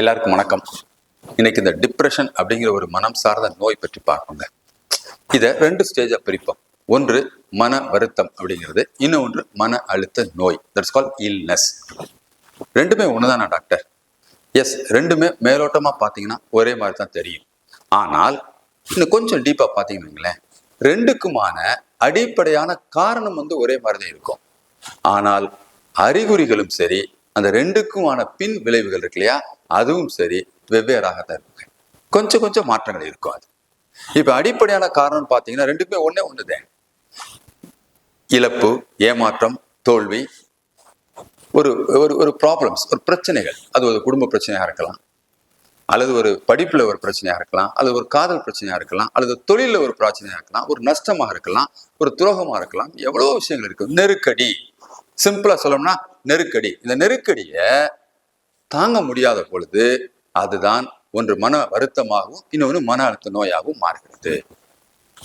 எல்லாருக்கும் வணக்கம். இன்னைக்கு இந்த டிப்ரெஷன் அப்படிங்கிற ஒரு மனம் சார்ந்த நோய் பற்றி பார்ப்போங்க. இதை ரெண்டு ஸ்டேஜா பிரிப்போம். ஒன்று மன வருத்தம் அப்படிங்கிறது. இன்னொன்று மன அழுத்த நோய். தட்ஸ் கால் இல்னஸ் ரெண்டுமே ஒண்ணுதானா டாக்டர் எஸ் ரெண்டுமே மேலோட்டமா பார்த்தீங்கன்னா ஒரே மாதிரி தான் தெரியும். ஆனால் இன்னும் கொஞ்சம் டீப்பா பார்த்தீங்கன்னு வைங்களேன் ரெண்டுக்குமான அடிப்படையான காரணம் வந்து ஒரே மாதிரி தான் இருக்கும். ஆனால் அறிகுறிகளும் சரி அந்த ரெண்டுக்குமான பின் விளைவுகள் இருக்கு இல்லையா? அதுவும் சரி வெவ்வேறாகத்தான் இருக்கும் கொஞ்சம் கொஞ்சம் மாற்றங்கள் இருக்கும் அது. இப்போ அடிப்படையான காரணம் பார்த்தீங்கன்னா ரெண்டுக்குமே ஒன்றே ஒண்ணுதான் இழப்பு ஏமாற்றம் தோல்வி ஒரு ஒரு ஒரு ப்ராப்ளம்ஸ் ஒரு பிரச்சனைகள். அது ஒரு குடும்ப பிரச்சனையாக இருக்கலாம். அல்லது ஒரு படிப்பில் ஒரு பிரச்சனையாக இருக்கலாம். அல்லது ஒரு காதல் பிரச்சனையாக இருக்கலாம். அல்லது தொழிலில் ஒரு பிரச்சனையாக இருக்கலாம். ஒரு நஷ்டமாக இருக்கலாம். ஒரு துரோகமாக இருக்கலாம். எவ்வளோ விஷயங்கள் இருக்கு. நெருக்கடி. சிம்பிளாக சொல்லணும்னா நெருக்கடி. இந்த நெருக்கடியை தாங்க முடியாத பொழுது அதுதான் ஒன்று மன வருத்தமாகவும் இன்னொன்று மன அழுத்த நோயாகவும் மாறுகிறது.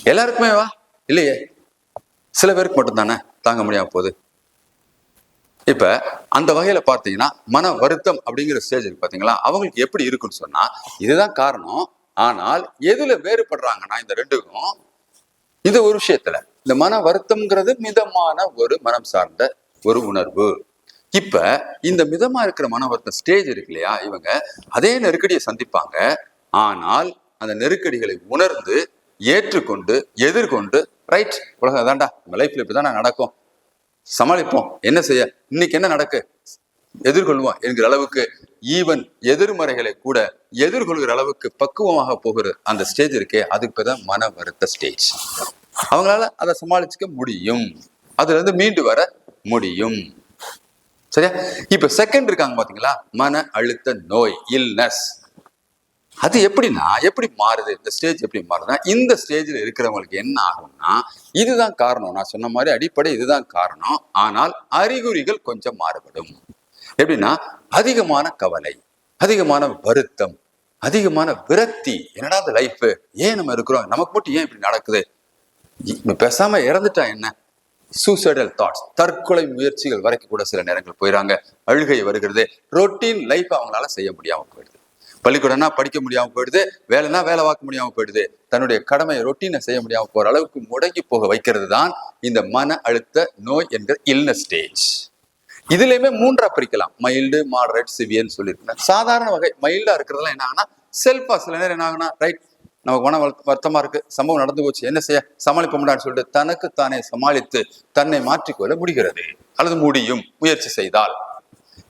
எல்லாருக்குமே வா? இல்லையே? சில பேருக்கு மட்டும்தானே தாங்க முடியாம போகுது. இப்ப அந்த வகையில பார்த்தீங்கன்னா மன வருத்தம் அப்படிங்கிற ஸ்டேஜ் இருக்கு பாத்தீங்களா அவங்களுக்கு எப்படி இருக்குன்னு சொன்னா இதுதான் காரணம். ஆனால் எதுல வேறுபடுறாங்கன்னா இந்த ரெண்டுக்கும் இது ஒரு விஷயத்துல இந்த மன வருத்தம்ங்கிறது மிதமான ஒரு மனம் சார்ந்த ஒரு உணர்வு. இப்ப இந்த மிதமா இருக்கிற மன வருத்தம் ஸ்டேஜ் இருக்கு இல்லையா? இவங்க அதே நெருக்கடியை சந்திப்பாங்க. ஆனால் அந்த நெருக்கடிகளை உணர்ந்து ஏற்றுக்கொண்டு எதிர்கொண்டு ரைட் உலகம் அதான்டா நம்ம லைஃப்ல இப்படிதான் நடக்கும். சமாளிப்போம். என்ன செய்ய? இன்னைக்கு என்ன நடக்கு? எதிர்கொள்வோம் என்கிற அளவுக்கு ஈவன் எதிர்மறைகளை கூட எதிர்கொள்கிற அளவுக்கு பக்குவமாக போகிற அந்த ஸ்டேஜ் இருக்கே அதுக்கு தான் மன வருத்த ஸ்டேஜ் அவங்களால அதை சமாளிச்சுக்க முடியும். அதுல இருந்து மீண்டு வர முடியும். சரியா? இப்ப செகண்ட் இருக்காங்க பாத்தீங்களா? மன அழுத்த நோய் இல்னஸ் அது எப்படின்னா எப்படி மாறுது? இந்த ஸ்டேஜ் எப்படி மாறுதுன்னா இந்த ஸ்டேஜில் இருக்கிறவங்களுக்கு என்ன ஆகும்னா இதுதான் காரணம். நான் சொன்ன மாதிரி அடிப்படை இதுதான் காரணம். ஆனால் அறிகுறிகள் கொஞ்சம் மாறுபடும். எப்படின்னா அதிகமான கவலை அதிகமான வருத்தம் அதிகமான விரக்தி. என்னடா அந்த லைஃப் ஏன் நம்ம இருக்கிறோம்? நமக்கு மட்டும் ஏன் இப்படி நடக்குது? பேசாம இறந்துட்டா என்ன? சூசைடல் தாட்ஸ் தற்கொலை முயற்சிகள் வரைக்கும் கூட சில நேரங்கள் போயிறாங்க அழுகை வருகிறது ரொட்டீன் லைஃப் அவங்களால செய்ய முடியாம போயிடுது. பள்ளிக்கூடம்னா படிக்க முடியாம போயிடுது வேலைனா வேலை பார்க்க முடியாம போயிடுது. தன்னுடைய கடமையை ரொட்டீனை செய்ய முடியாம போற அளவுக்கு முடங்கி போக வைக்கிறது தான் இந்த மன அழுத்த நோய் என்கிற இல்னஸ் ஸ்டேஜ் இதுலயுமே மூன்றா பிரிக்கலாம். மைல்டு மாடரேட் சிவியர்னு சொல்லியிருக்கேன். சாதாரண வகை மைல்டா இருக்கிறதுலாம் என்ன ஆகுனா செல்ஃபா சில நேரம் என்ன ஆகுனா ரைட் நமக்கு மன வருத்தமா இருக்கு. சம்பவம் நடந்து போச்சு. என்ன செய்ய? சமாளிப்ப முடியாதுன்னு சொல்லிட்டு தனக்கு தானே சமாளித்து தன்னை மாற்றிக்கொள்ள முடிகிறது. அல்லது முடியும். முயற்சி செய்தால்.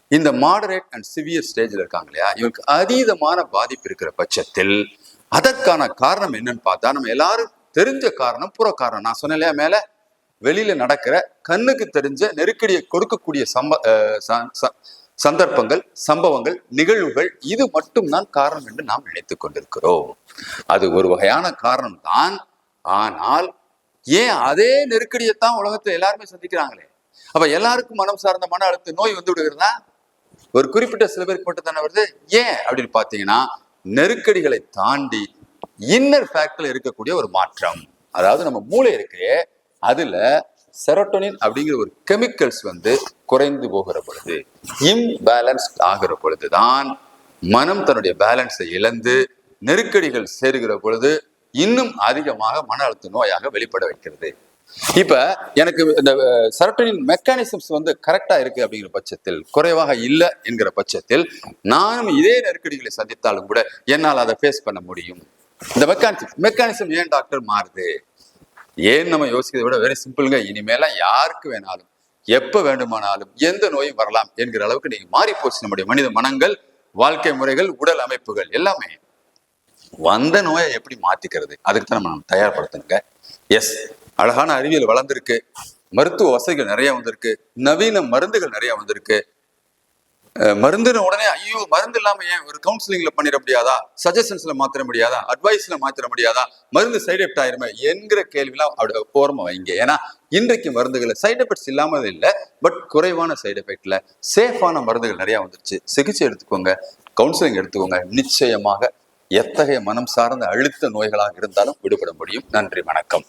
இந்த மாடரேட் அண்ட் சிவியர் ஸ்டேஜில் இருக்காங்க இல்லையா? இவருக்கு அதீதமான பாதிப்பு இருக்கிற பட்சத்தில் அதற்கான காரணம் என்னன்னு பார்த்தா நம்ம எல்லாரும் தெரிஞ்ச காரணம் புற காரணம். நான் சொன்னேன் இல்லையா மேல? வெளியில நடக்கிற கண்ணுக்கு தெரிஞ்ச நெருக்கடியை கொடுக்கக்கூடிய சம்ப அஹ் ச- சந்தர்ப்பங்கள் சம்பவங்கள் நிகழ்வுகள் இது மட்டும்தான் காரணம் என்று நாம் நினைத்துக் கொண்டிருக்கிறோம். அது ஒரு வகையான காரணம் தான் ஆனால் ஏன் அதே நெருக்கடியைத்தான் உலகத்துல எல்லாருமே சந்திக்கிறாங்களே? அப்ப எல்லாருக்கும் மனம் சார்ந்த மன அழுத்த நோய் வந்து விடுகிறதா? ஒரு குறிப்பிட்ட சில பேருக்கு மட்டும் தானே வருது. ஏன் அப்படின்னு பாத்தீங்கன்னா நெருக்கடிகளை தாண்டி இன்னர் ஃபேக்ட்ல இருக்கக்கூடிய ஒரு மாற்றம். அதாவது நம்ம மூளை இருக்கு அதுல செரோட்டோனின் அப்படிங்கிற ஒரு கெமிக்கல்ஸ் வந்து குறைந்து போகிற பொழுது இம்பேலன்ஸ் ஆகிற பொழுதுதான் மனம் தன்னுடைய பேலன்ஸை இழந்து நெருக்கடிகள் சேருகிற பொழுது இன்னும் அதிகமாக மன அழுத்த நோயாக வெளிப்பட வைக்கிறது. இப்ப எனக்கு இந்த செரட்டோனின் மெக்கானிசம்ஸ் வந்து கரெக்டா இருக்கு அப்படிங்கிற பட்சத்தில் குறைவாக இல்லை என்கிற பட்சத்தில் நானும் இதே நெருக்கடிகளை சந்தித்தாலும் கூட என்னால் அதை ஃபேஸ் பண்ண முடியும். இந்த மெக்கானிசம் மெக்கானிசம் ஏன் டாக்டர் மாறுது? ஏன் நம்ம யோசிக்கிறதை விட வெரி சிம்பிளுங்க இனிமேலாம் யாருக்கு வேணாலும் எப்ப வேண்டுமானாலும் எந்த நோயும் வரலாம் என்கிற அளவுக்கு நீங்க மாறி போச்சு நம்முடைய மனித மனங்கள் வாழ்க்கை முறைகள் உடல் அமைப்புகள் எல்லாமே. வந்த நோயை எப்படி மாத்திக்கிறது? அதுக்கு தான் நம்ம நம்ம தயார்படுத்தணுங்க. எஸ் அழகான அறிவியல் வளர்ந்துருக்கு. மருத்துவ வசதிகள் நிறைய வந்திருக்கு. நவீன மருந்துகள் நிறைய வந்திருக்கு. மருந்துன உடனே ஐயோ மருந்து இல்லாம ஏன்? ஒரு கவுன்சிலிங்ல பண்ணிட முடியாதா? சஜஷன்ஸ்ல மாத்திர முடியாதா? அட்வைஸ்ல மாத்திர முடியாதா? மருந்து சைடு எஃபெக்ட் ஆயிருமே என்கிற கேள்விலாம் அப்படி ஓரமா வைங்க. ஏன்னா இன்றைக்கு மருந்துகள் சைடு எஃபெக்ட்ஸ் இல்லாமல் இல்லை பட் குறைவான சைடு எஃபெக்ட்ல சேஃபான மருந்துகள் நிறைய வந்துருச்சு. சிகிச்சை எடுத்துக்கோங்க கவுன்சிலிங் எடுத்துக்கோங்க. நிச்சயமாக எத்தகைய மனம் சார்ந்த அழுத்த நோய்களாக இருந்தாலும் விடுபட முடியும். நன்றி வணக்கம்.